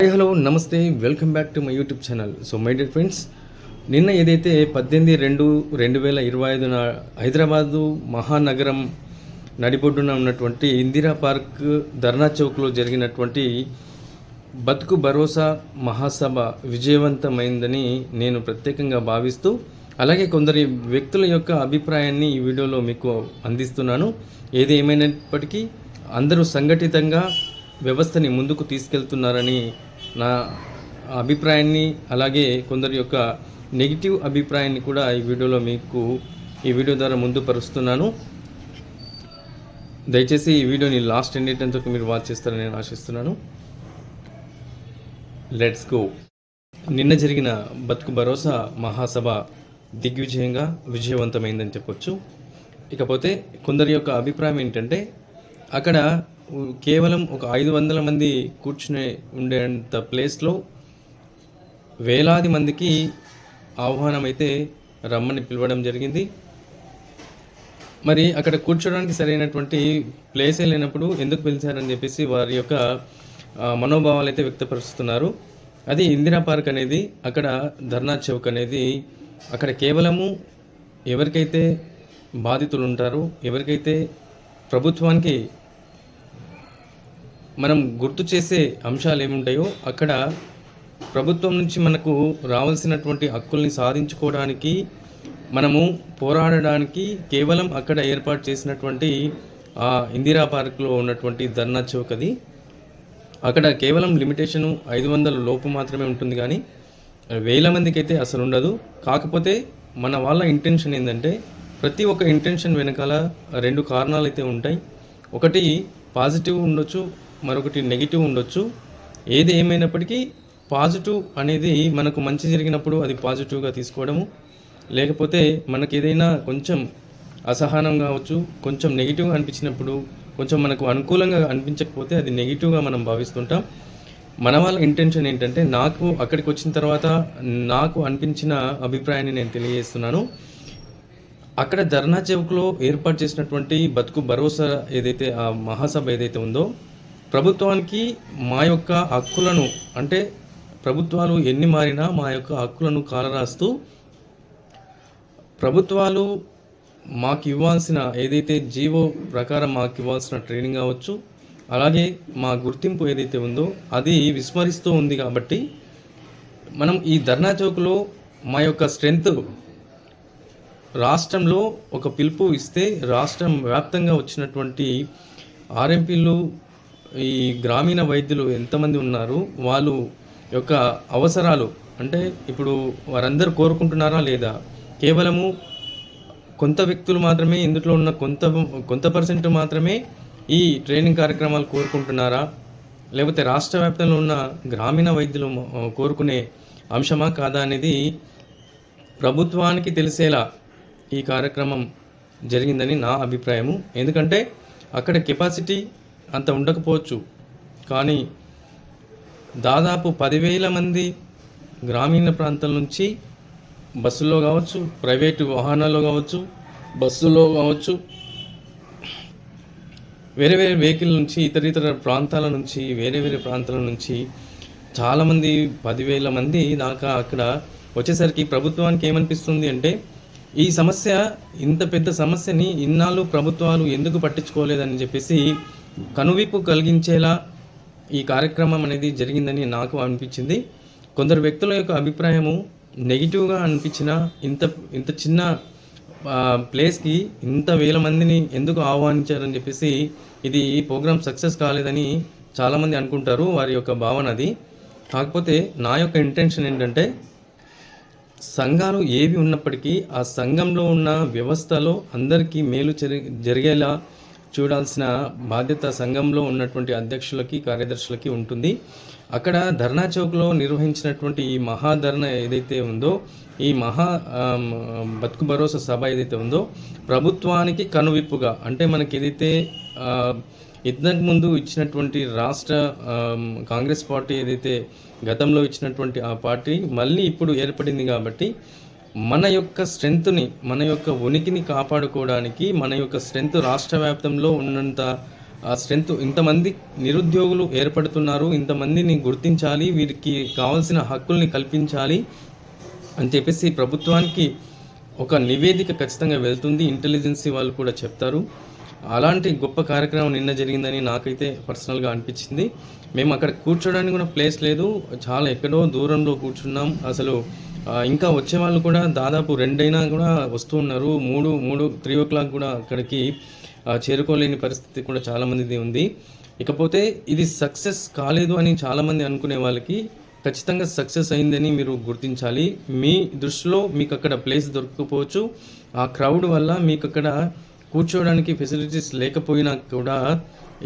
Hi hello namaste welcome back to my YouTube channel so my dear friends నిన్న ఏదైతే పద్దెనిమిది రెండు రెండు వేల ఇరవై ఐదున హైదరాబాదు మహానగరం నడిబొడ్డున ఉన్నటువంటి ఇందిరా పార్క్ ధర్నా చౌక్లో జరిగినటువంటి బతుకు భరోసా మహాసభ విజయవంతమైందని నేను ప్రత్యేకంగా భావిస్తూ అలాగే కొందరి వ్యక్తుల యొక్క అభిప్రాయాన్ని ఈ వీడియోలో మీకు అందిస్తున్నాను. ఏది ఏమైనప్పటికీ అందరూ సంఘటితంగా వ్యవస్థని ముందుకు తీసుకెళ్తున్నారని నా అభిప్రాయాన్ని అలాగే కొందరి యొక్క నెగిటివ్ అభిప్రాయాన్ని కూడా ఈ వీడియోలో మీకు ఈ వీడియో ద్వారా ముందు పరుస్తున్నాను. దయచేసి ఈ వీడియోని లాస్ట్ ఎండేటంతో మీరు వాచ్ చేస్తారని నేను ఆశిస్తున్నాను. లెట్స్ గో నిన్న జరిగిన బతుకు భరోసా మహాసభ దిగ్విజయంగా విజయవంతమైందని చెప్పొచ్చు. ఇకపోతే కొందరి యొక్క అభిప్రాయం ఏంటంటే అక్కడ కేవలం ఒక ఐదు వందల మంది కూర్చునే ఉండేంత ప్లేస్లో వేలాది మందికి ఆహ్వానం అయితే రమ్మని పిలవడం జరిగింది. మరి అక్కడ కూర్చోడానికి సరైనటువంటి ప్లేసే లేనప్పుడు ఎందుకు పిలిచారని చెప్పేసి వారి యొక్క మనోభావాలు అయితే వ్యక్తపరుస్తున్నారు. అది ఇందిరా పార్క్ అనేది అక్కడ ధర్నా చౌక్ అనేది అక్కడ కేవలము ఎవరికైతే బాధితులు ఉంటారో ఎవరికైతే ప్రభుత్వానికి మనం గుర్తు చేసే అంశాలు ఏముంటాయో అక్కడ ప్రభుత్వం నుంచి మనకు రావాల్సినటువంటి హక్కుల్ని సాధించుకోవడానికి మనము పోరాడడానికి కేవలం అక్కడ ఏర్పాటు చేసినటువంటి ఆ ఇందిరా పార్క్లో ఉన్నటువంటి ధర్నా చౌక్ అది. అక్కడ కేవలం లిమిటేషను ఐదు వందల లోపు మాత్రమే ఉంటుంది కానీ వేల మందికి అయితే అసలు ఉండదు. కాకపోతే మన వాళ్ళ ఇంటెన్షన్ ఏంటంటే ప్రతి ఒక్క ఇంటెన్షన్ వెనకాల రెండు కారణాలు అయితే ఉంటాయి. ఒకటి పాజిటివ్ ఉండొచ్చు మరొకటి నెగిటివ్ ఉండొచ్చు. ఏది ఏమైనప్పటికీ పాజిటివ్ అనేది మనకు మంచి జరిగినప్పుడు అది పాజిటివ్గా తీసుకోవడము. లేకపోతే మనకి ఏదైనా కొంచెం అసహనం కావచ్చు కొంచెం నెగిటివ్గా అనిపించినప్పుడు కొంచెం మనకు అనుకూలంగా అనిపించకపోతే అది నెగిటివ్గా మనం భావిస్తుంటాం. మన వాళ్ళ ఇంటెన్షన్ ఏంటంటే నాకు అక్కడికి వచ్చిన తర్వాత నాకు అనిపించిన అభిప్రాయాన్ని నేను తెలియజేస్తున్నాను. అక్కడ ధర్నా చౌక్లో ఏర్పాటు చేసినటువంటి బతుకు భరోసా ఏదైతే ఆ మహాసభ ఏదైతే ఉందో ప్రభుత్వానికి మా యొక్క హక్కులను అంటే ప్రభుత్వాలు ఎన్ని మారినా మా యొక్క హక్కులను కాలరాస్తూ ప్రభుత్వాలు మాకు ఇవ్వాల్సిన ఏదైతే జీవో ప్రకారం మాకు ఇవ్వాల్సిన ట్రైనింగ్ కావచ్చు అలాగే మా గుర్తింపు ఏదైతే ఉందో అది విస్మరిస్తూ ఉంది కాబట్టి మనం ఈ ధర్నా చౌక్లో మా యొక్క స్ట్రెంగ్త్ రాష్ట్రంలో ఒక పిలుపు ఇస్తే రాష్ట్రం వ్యాప్తంగా వచ్చినటువంటి ఆర్ఎంపీలు ఈ గ్రామీణ వైద్యులు ఎంతమంది ఉన్నారు? వాళ్ళు యొక్క అవసరాలు అంటే ఇప్పుడు వారందరూ కోరుకుంటున్నారా లేదా? కేవలము కొంత వ్యక్తులు మాత్రమే ఇందులో ఉన్న కొంత కొంత పర్సెంట్ మాత్రమే ఈ ట్రైనింగ్ కార్యక్రమాలు కోరుకుంటున్నారా? లేకపోతే రాష్ట్ర వ్యాప్తంలో ఉన్న గ్రామీణ వైద్యులు కోరుకునే అంశమా కాదా అనేది ప్రభుత్వానికి తెలిసేలా ఈ కార్యక్రమం జరిగిందని నా అభిప్రాయము. ఎందుకంటే అక్కడ కెపాసిటీ అంత ఉండకపోవచ్చు. కానీ దాదాపు పదివేల మంది గ్రామీణ ప్రాంతాల నుంచి బస్సులో కావచ్చు ప్రైవేటు వాహనాల్లో కావచ్చు బస్సులో కావచ్చు వేరే వేరే వెహికల్ నుంచి ఇతర ఇతర ప్రాంతాల నుంచి వేరే వేరే ప్రాంతాల నుంచి చాలామంది పదివేల మంది దాకా అక్కడ వచ్చేసరికి ప్రభుత్వానికి ఏమనిపిస్తుంది అంటే ఈ సమస్య ఇంత పెద్ద సమస్యని ఇన్నాళ్ళు ప్రభుత్వాలు ఎందుకు పట్టించుకోలేదని చెప్పేసి కనువిప్పు కలిగించేలా ఈ కార్యక్రమం అనేది జరిగిందని నాకు అనిపించింది. కొందరు వ్యక్తుల యొక్క అభిప్రాయము నెగిటివ్గా అనిపించిన ఇంత ఇంత చిన్న ప్లేస్కి ఇంత వేల మందిని ఎందుకు ఆహ్వానించారని చెప్పేసి ఇది ప్రోగ్రామ్ సక్సెస్ కాలేదని చాలామంది అనుకుంటారు వారి యొక్క భావన అది. కాకపోతే నా యొక్క ఇంటెన్షన్ ఏంటంటే సంఘాలు ఏవి ఉన్నప్పటికీ ఆ సంఘంలో ఉన్న వ్యవస్థలో అందరికీ మేలు జరి జరిగేలా చూడాల్సిన బాధ్యత సంఘంలో ఉన్నటువంటి అధ్యక్షులకి కార్యదర్శులకి ఉంటుంది. అక్కడ ధర్నా చౌక్లో నిర్వహించినటువంటి ఈ మహాధర్ణ ఏదైతే ఉందో ఈ మహా బతుకు భరోసా సభ ఏదైతే ఉందో ప్రభుత్వానికి కనువిప్పుగా అంటే మనకి ఏదైతే ఇంతకు ముందు ఇచ్చినటువంటి రాష్ట్ర కాంగ్రెస్ పార్టీ ఏదైతే గతంలో ఇచ్చినటువంటి ఆ పార్టీ మళ్ళీ ఇప్పుడు ఏర్పడింది కాబట్టి మన యొక్క స్ట్రెంగ్త్ని మన యొక్క ఉనికిని కాపాడుకోవడానికి మన యొక్క స్ట్రెంగ్త్ రాష్ట్ర వ్యాప్తంలో ఉన్నంత ఆ స్ట్రెంత్ ఇంతమంది నిరుద్యోగులు ఏర్పడుతున్నారు ఇంతమందిని గుర్తించాలి వీరికి కావాల్సిన హక్కుల్ని కల్పించాలి అని చెప్పేసి ప్రభుత్వానికి ఒక నివేదిక ఖచ్చితంగా వెళ్తుంది. ఇంటెలిజెన్సీ వాళ్ళు కూడా చెప్తారు. అలాంటి గొప్ప కార్యక్రమం నిన్న జరిగిందని నాకైతే పర్సనల్గా అనిపించింది. మేము అక్కడ కూర్చోడానికి కూడా ప్లేస్ లేదు. చాలా ఎక్కడో దూరంలో కూర్చున్నాం. అసలు ఇంకా వచ్చే వాళ్ళు కూడా దాదాపు రెండైనా కూడా వస్తూ ఉన్నారు. మూడు మూడు త్రీ ఓ క్లాక్ కూడా అక్కడికి చేరుకోలేని పరిస్థితి కూడా చాలామందిది ఉంది. ఇకపోతే ఇది సక్సెస్ కాలేదు అని చాలామంది అనుకునే వాళ్ళకి ఖచ్చితంగా సక్సెస్ అయిందని మీరు గుర్తించాలి. మీ దృష్టిలో మీకు అక్కడ ప్లేస్ దొరకకపోవచ్చు. ఆ క్రౌడ్ వల్ల మీకు అక్కడ కూర్చోవడానికి ఫెసిలిటీస్ లేకపోయినా కూడా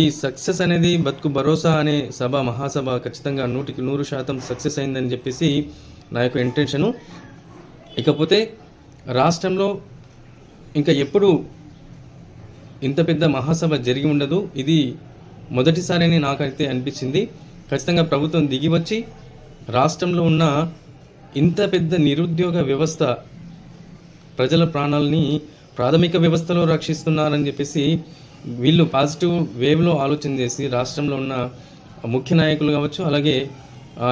ఈ సక్సెస్ అనేది బతుకు భరోసా అనే సభ మహాసభ ఖచ్చితంగా నూటికి నూరు శాతం సక్సెస్ అయిందని చెప్పేసి నా యొక్క ఇంటెన్షను ఇకపోతే రాష్ట్రంలో ఇంకా ఎప్పుడు ఇంత పెద్ద మహాసభ జరిగి ఉండదు. ఇది మొదటిసారని నాకైతే అనిపించింది. ఖచ్చితంగా ప్రభుత్వం దిగి వచ్చి రాష్ట్రంలో ఉన్న ఇంత పెద్ద నిరుద్యోగ వ్యవస్థ ప్రజల ప్రాణాలని ప్రాథమిక వ్యవస్థలో రక్షిస్తున్నారని చెప్పేసి వీళ్ళు పాజిటివ్ వేవ్లో ఆలోచన చేసి రాష్ట్రంలో ఉన్న ముఖ్య నాయకులు కావచ్చు అలాగే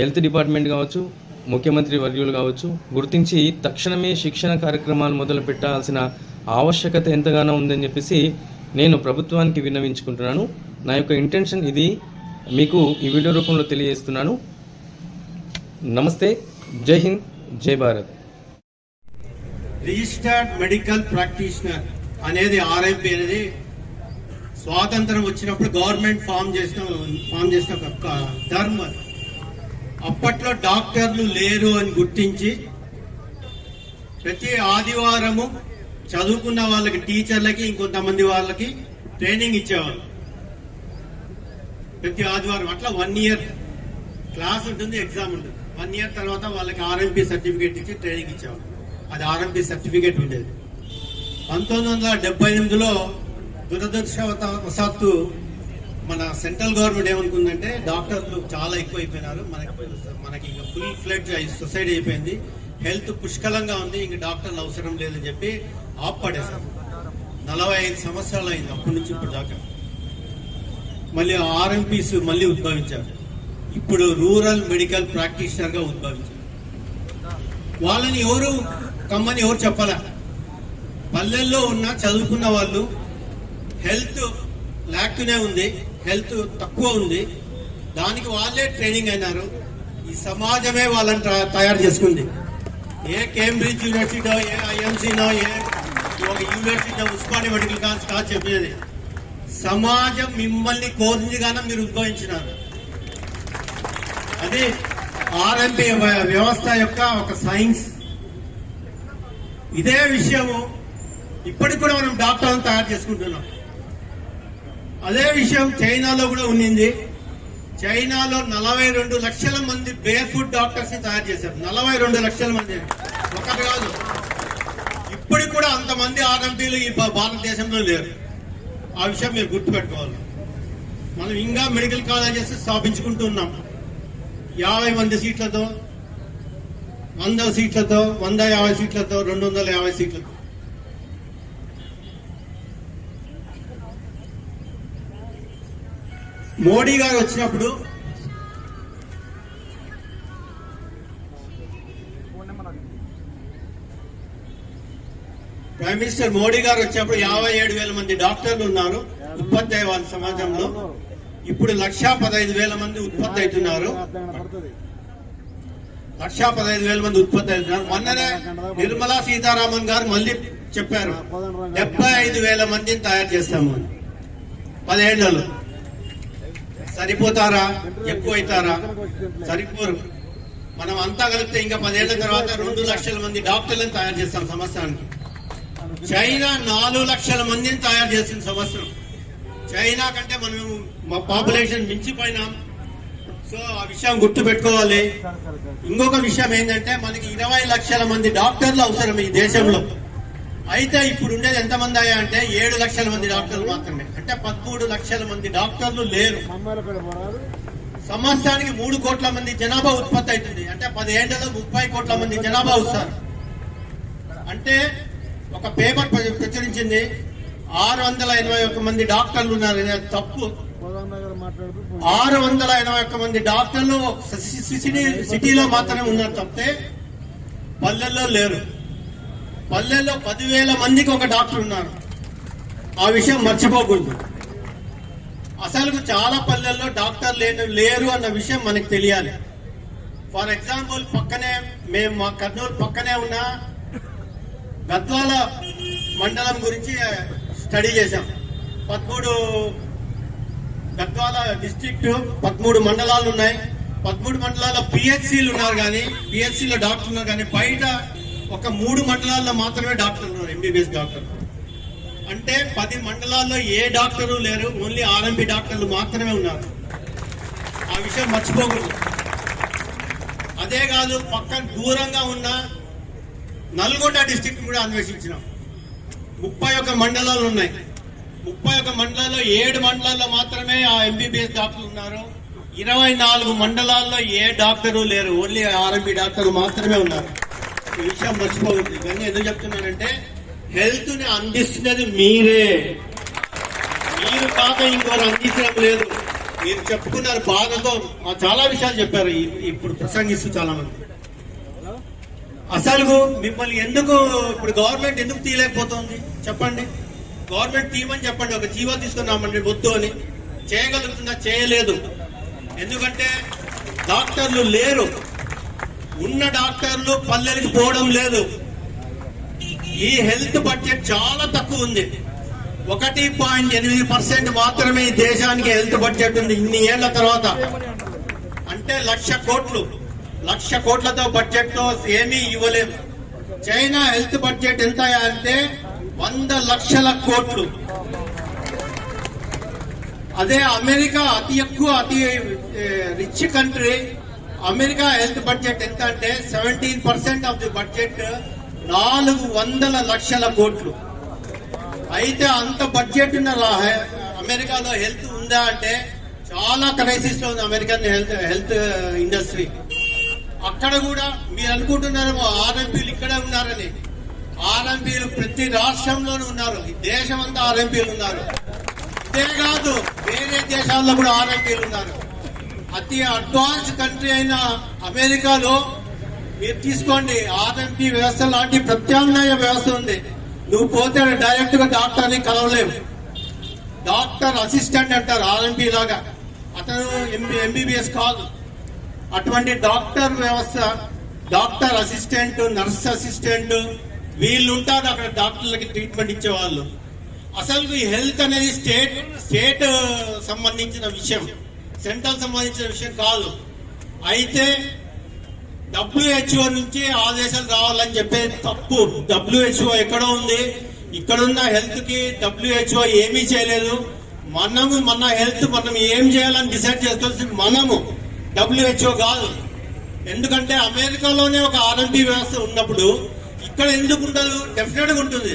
హెల్త్ డిపార్ట్మెంట్ కావచ్చు ముఖ్యమంత్రి వర్యులు కావచ్చు గుర్తించి తక్షణమే శిక్షణ కార్యక్రమాలు మొదలు పెట్టాల్సిన ఆవశ్యకత ఎంతగానో ఉందని చెప్పేసి నేను ప్రభుత్వానికి విన్నవించుకుంటున్నాను. నా యొక్క ఇంటెన్షన్ ఇది. మీకు ఈ వీడియో రూపంలో తెలియజేస్తున్నాను. నమస్తే. Jai Hind. Jai Bharat. Registered medical practitioner అనేది ఆర్ఐపి అనేది స్వాతంత్రం వచ్చినప్పుడు గవర్నమెంట్ ఫామ్ చేసిన ఫామ్ చేసిన ఒక టర్మ్ అప్పట్లో డాక్టర్లు లేరు అని గుర్తించి ప్రతి ఆదివారము చదువుకున్న వాళ్ళకి టీచర్లకి ఇంకొంతమంది వాళ్ళకి ట్రైనింగ్ ఇచ్చేవాళ్ళు. ప్రతి ఆదివారం. అట్లా వన్ ఇయర్ క్లాస్ ఉంటుంది ఎగ్జామ్ ఉంటుంది. వన్ ఇయర్ తర్వాత వాళ్ళకి ఆర్ఎంపీ సర్టిఫికేట్ ఇచ్చి ట్రైనింగ్ ఇచ్చేవాళ్ళు. అది ఆర్ఎంపీ సర్టిఫికేట్ ఉండేది. పంతొమ్మిది వందల డెబ్బై ఎనిమిదిలో దురదృష్టవశాత్తు మన సెంట్రల్ గవర్నమెంట్ ఏమనుకుందంటే డాక్టర్లు చాలా ఎక్కువ అయిపోయినారు మనకి మనకి ఇంకా ఫుల్ ఫ్లెడ్ సొసైటీ అయిపోయింది. హెల్త్ పుష్కలంగా ఉంది. ఇంక డాక్టర్లు అవసరం లేదని చెప్పి ఆప్ పడేశారు. నలభై ఐదు సంవత్సరాలు అయింది అప్పటి నుంచి ఇప్పుడు దాకా. మళ్ళీ ఆర్ఎంపీస్ మళ్ళీ ఉద్భవించారు. ఇప్పుడు రూరల్ మెడికల్ ప్రాక్టీషనర్గా ఉద్భవించారు. వాళ్ళని ఎవరు కమ్మని ఎవరు చెప్పాల? పల్లెల్లో ఉన్న చదువుకున్న వాళ్ళు హెల్త్ లాక్కునే ఉంది. హెల్త్ తక్కువ ఉంది. దానికి వాళ్ళే ట్రైనింగ్ అయినారు. ఈ సమాజమే వాళ్ళని తయారు చేసుకుంది. ఏ కేంబ్రిడ్జ్ యూనివర్సిటీనో ఏ ఐఎంసీనో ఏ ఒక యూనివర్సిటీ ఉస్మానియా మెడికల్ కాన్స్ కాదు చెప్పేది. సమాజం మిమ్మల్ని కోరిందిగానే మీరు ఉద్భవించినారు. అది ఆర్ఎంపీ వ్యవస్థ యొక్క ఒక సైన్స్. ఇదే విషయము ఇప్పటికి కూడా మనం డాక్టర్లను తయారు చేసుకుంటున్నాం. అదే విషయం చైనాలో కూడా ఉండింది చైనాలో నలభై రెండు లక్షల మంది బేర్ ఫుడ్ డాక్టర్స్ని తయారు చేశారు. నలభై రెండు లక్షల మంది. ఒకటి కాదు. ఇప్పటికి కూడా అంతమంది ఆర్ఎంపీలు ఈ భారతదేశంలో లేరు. ఆ విషయం మీరు గుర్తుపెట్టుకోవాలి. మనం ఇంకా మెడికల్ కాలేజెస్ స్థాపించుకుంటూ ఉన్నాం. యాభై మంది సీట్లతో వంద సీట్లతో వంద యాభై సీట్లతో రెండు వందల యాభై సీట్లతో. మోడీ గారు వచ్చినప్పుడు ప్రైమ్ మినిస్టర్ మోడీ గారు వచ్చినప్పుడు యాభై ఏడు వేల మంది డాక్టర్లు ఉన్నారు ఉత్పత్తి అయ్యే వాళ్ళ సమాజంలో. ఇప్పుడు లక్షా పదహైదు వేల మంది ఉత్పత్తి అవుతున్నారు. లక్షా పదహైదు వేల మంది ఉత్పత్తి అవుతున్నారు. మొన్ననే నిర్మలా సీతారామన్ గారు మళ్ళీ చెప్పారు డెబ్బై ఐదు వేల మందిని తయారు చేస్తాము అని పదేళ్ళలో. సరిపోతారా? ఎక్కువ అవుతారా సరిపోరు. మనం అంతా కలిపితే ఇంకా పదేళ్ళ తర్వాత రెండు లక్షల మంది డాక్టర్లను తయారు చేస్తాం సంవత్సరానికి. చైనా నాలుగు లక్షల మందిని తయారు చేసిన సంవత్సరం. చైనా కంటే మనం మా పాపులేషన్ మించిపోయినాం. సో ఆ విషయం గుర్తు పెట్టుకోవాలి ఇంకొక విషయం ఏంటంటే మనకి ఇరవై లక్షల మంది డాక్టర్లు అవసరం ఈ దేశంలో. అయితే ఇప్పుడు ఉండేది ఎంతమంది అయ్యా అంటే ఏడు లక్షల మంది డాక్టర్లు మాత్రమే. అంటే పదమూడు లక్షల మంది డాక్టర్లు లేరు. సంవత్సరానికి మూడు కోట్ల మంది జనాభా ఉత్పత్తి అవుతుంది. అంటే పదిహేళ్ళలో ముప్పై కోట్ల మంది జనాభా వస్తారు. అంటే ఒక పేపర్ ప్రచురించింది ఆరు వందల ఎనభై ఒక్క మంది డాక్టర్లు ఉన్నారు. తప్పు. ఆరు వందల ఎనభై ఒక్క మంది డాక్టర్లు సిటీలో మాత్రమే ఉన్నారు తప్పితే పల్లెల్లో లేరు. పల్లెల్లో పదివేల మందికి ఒక డాక్టర్ ఉన్నారు. ఆ విషయం మర్చిపోకూడదు. అసలు చాలా పల్లెల్లో డాక్టర్ లేని లేరు అన్న విషయం మనకు తెలియాలి. ఫర్ ఎగ్జాంపుల్ పక్కనే మేము మా కర్నూలు పక్కనే ఉన్న గద్వాల మండలం గురించి స్టడీ చేశాం. పదమూడు గద్వాల డిస్టిక్ట్ పదమూడు మండలాలు ఉన్నాయి. పదమూడు మండలాల్లో పిహెచ్సిలు ఉన్నారు కానీ పిహెచ్సిలో డాక్టర్ ఉన్నారు కానీ బయట ఒక మూడు మండలాల్లో మాత్రమే డాక్టర్లు ఉన్నారు ఎంబీబీఎస్ డాక్టర్. అంటే పది మండలాల్లో ఏ డాక్టరు లేరు ఓన్లీ ఆర్ఎంపీ డాక్టర్లు మాత్రమే ఉన్నారు. ఆ విషయం మర్చిపోకూడదు. అదే కాదు పక్కన దూరంగా ఉన్న నల్గొండ డిస్టిక్ కూడా అన్వేషించినాం. ముప్పై ఒక మండలాలు ఉన్నాయి. ముప్పై ఒక మండలాల్లో ఏడు మండలాల్లో మాత్రమే ఆ ఎంబీబీఎస్ డాక్టర్లు ఉన్నారు. ఇరవై నాలుగు మండలాల్లో ఏ డాక్టరు లేరు ఓన్లీ ఆర్ఎంపీ డాక్టర్లు మాత్రమే ఉన్నారు. ఈ విషయం మర్చిపోవద్దు. ఇవన్నీ ఎందుకు చెప్తున్నానంటే హెల్త్ని అందిస్తున్నది మీరే. మీరు కాక ఇంకోరు అందించడం లేదు. మీరు చెప్పుకున్నారు బాధతో చాలా విషయాలు చెప్పారు. ఇప్పుడు ప్రసంగిస్తూ చాలా మంది అసలు మిమ్మల్ని ఎందుకు ఇప్పుడు గవర్నమెంట్ ఎందుకు తీయలేకపోతుంది? చెప్పండి. గవర్నమెంట్ తీయమని చెప్పండి. ఒక జీవో తీసుకున్నామండి వద్దు అని. చేయగలుగుతుందా? చేయలేదు. ఎందుకంటే డాక్టర్లు లేరు. ఉన్న డాక్టర్లు పల్లెలకు పోవడం లేదు. ఈ హెల్త్ బడ్జెట్ చాలా తక్కువ ఉంది. ఒకటి పాయింట్ ఎనిమిది పర్సెంట్ మాత్రమే ఈ దేశానికి హెల్త్ బడ్జెట్ ఉంది ఇన్ని ఏళ్ళ తర్వాత. అంటే లక్ష కోట్లు. లక్ష కోట్లతో బడ్జెట్తో ఏమీ ఇవ్వలేము. చైనా హెల్త్ బడ్జెట్ ఎంత అంటే వంద లక్షల కోట్లు. అదే అమెరికా అతి ఎక్కువ అతి rich country America health budget ఎంత అంటే seventeen percent of the budget నాలుగు వందల లక్షల కోట్లు. అయితే అంత బడ్జెట్ ఉన్న అమెరికాలో హెల్త్ ఉందా అంటే చాలా క్రైసిస్లో ఉంది అమెరికన్ హెల్త్ హెల్త్ ఇండస్ట్రీ. అక్కడ కూడా మీరు అనుకుంటున్నారేమో ఆర్ఎంపీలు ఇక్కడే ఉన్నారని. ఆర్ఎంపీలు ప్రతి రాష్ట్రంలోనూ ఉన్నారు. ఈ దేశం అంతా ఆర్ఎంపీలు ఉన్నారు. ఇదే కాదు వేరే దేశాల్లో కూడా ఆర్ఎంపీలు ఉన్నారు. అతి అడ్వాన్స్ కంట్రీ అయిన అమెరికాలో మీరు తీసుకోండి. ఆర్ఎంపీ వ్యవస్థ లాంటి ప్రత్యామ్నాయ వ్యవస్థ ఉంది. నువ్వు పోతే డైరెక్ట్గా డాక్టర్ని కలవలేవు. డాక్టర్ అసిస్టెంట్ అంటారు ఆర్ఎంపీ లాగా. అతను ఎంబీబీఎస్ కాదు. అటువంటి డాక్టర్ వ్యవస్థ డాక్టర్ అసిస్టెంట్ నర్స్ అసిస్టెంట్ వీళ్ళు ఉంటారు అక్కడ డాక్టర్లకి ట్రీట్మెంట్ ఇచ్చేవాళ్ళు. అసలు ఈ హెల్త్ అనేది స్టేట్ స్టేట్ సంబంధించిన విషయం. సెంట్రల్ సంబంధించిన విషయం కాదు. అయితే డబ్ల్యూహెచ్ఓ నుంచి ఆదేశాలు రావాలని చెప్పే తప్పు. డబ్ల్యూహెచ్ఓ ఎక్కడ ఉంది. ఇక్కడున్న హెల్త్కి డబ్ల్యూహెచ్ఓ ఏమీ చేయలేదు. మనము మన హెల్త్ మనం ఏం చేయాలని డిసైడ్ చేసుకోవాల్సింది మనము. డబ్ల్యూహెచ్ఓ కాదు. ఎందుకంటే అమెరికాలోనే ఒక ఆర్ఎంపీ వ్యవస్థ ఉన్నప్పుడు ఇక్కడ ఎందుకు ఉండదు? డెఫినెట్గా ఉంటుంది.